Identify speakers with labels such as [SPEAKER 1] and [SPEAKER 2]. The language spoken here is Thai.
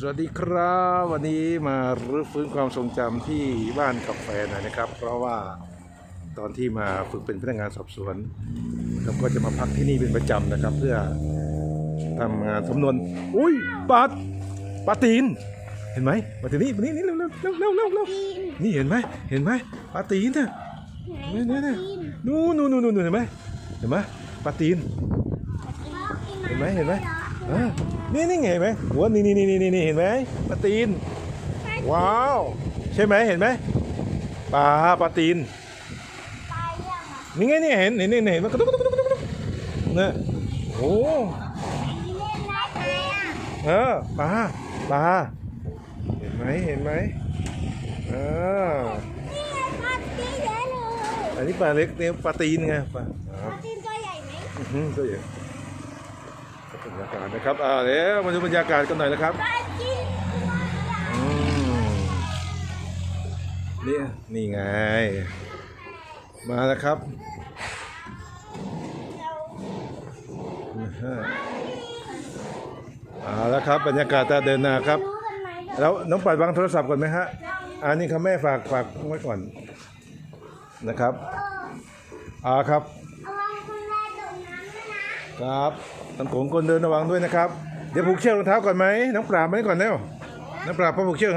[SPEAKER 1] สวัสดีครับ วันนี้มารื้อฟื้นความทรงจำที่บ้านกาแฟหน่อยนะครับ เพราะว่าตอนที่มาฝึกเป็นพนักงานสอบสวนเราก็จะมาพักที่นี่เป็นประจำนะครับ เพื่อทำงานสำนวนอุ้ยปลาปลาตีน เห็นไหมมาตีนี่มานี่นี่เร็วเร็วเร็วเร็วเร็วเร็วนี่เห็นไหมเห็นไหมปลาตีนเนี่ยนี่นี่นี่นู่นนู่นนู่นนู่นเห็นไหมเห็นไหมปลาตีนเห็นไหมเห็นไหมเออ นี่นี่เห็นไหมหัวนี่นี่นี่นี่นี่เห็นไหมปลาตีน ว้าว ใช่ไหมเห็นไหมปลาปลาตีนนี่ไงนี่เห็นเห็นเห็นเห็นมันกระตุกกระตุกกระตุกกระตุกเนี่ยโอ้เออปลาปลาเห็นไหมเห็นไหมเอออันนี้ปลาเล็กเนี่ยปลาตีนไงปลาครับอื้อหือก็อย่างบรรยากาศ นะครับอ่าเดี๋ยวมาดูบรรยากาศกันหน่อยนะครับอืมนี่นี่ไง มาแล้วครับเอาแล้วครับบรรยากาศตาเดินนาครับ แล้วน้องปัดวางโทรศัพท์ก่อนไหมฮะอันนี้ครับแม่ฝากฝากไว้ก่อนนะครับอ่าครับ ครับน้องโขงคนเดินระวังด้วยนะครับ เดี๋ยวผูกเชือกรองเท้าก่อนไหมน้องปราบไหมก่อนเร็วน้องปราบพอผูกเชือก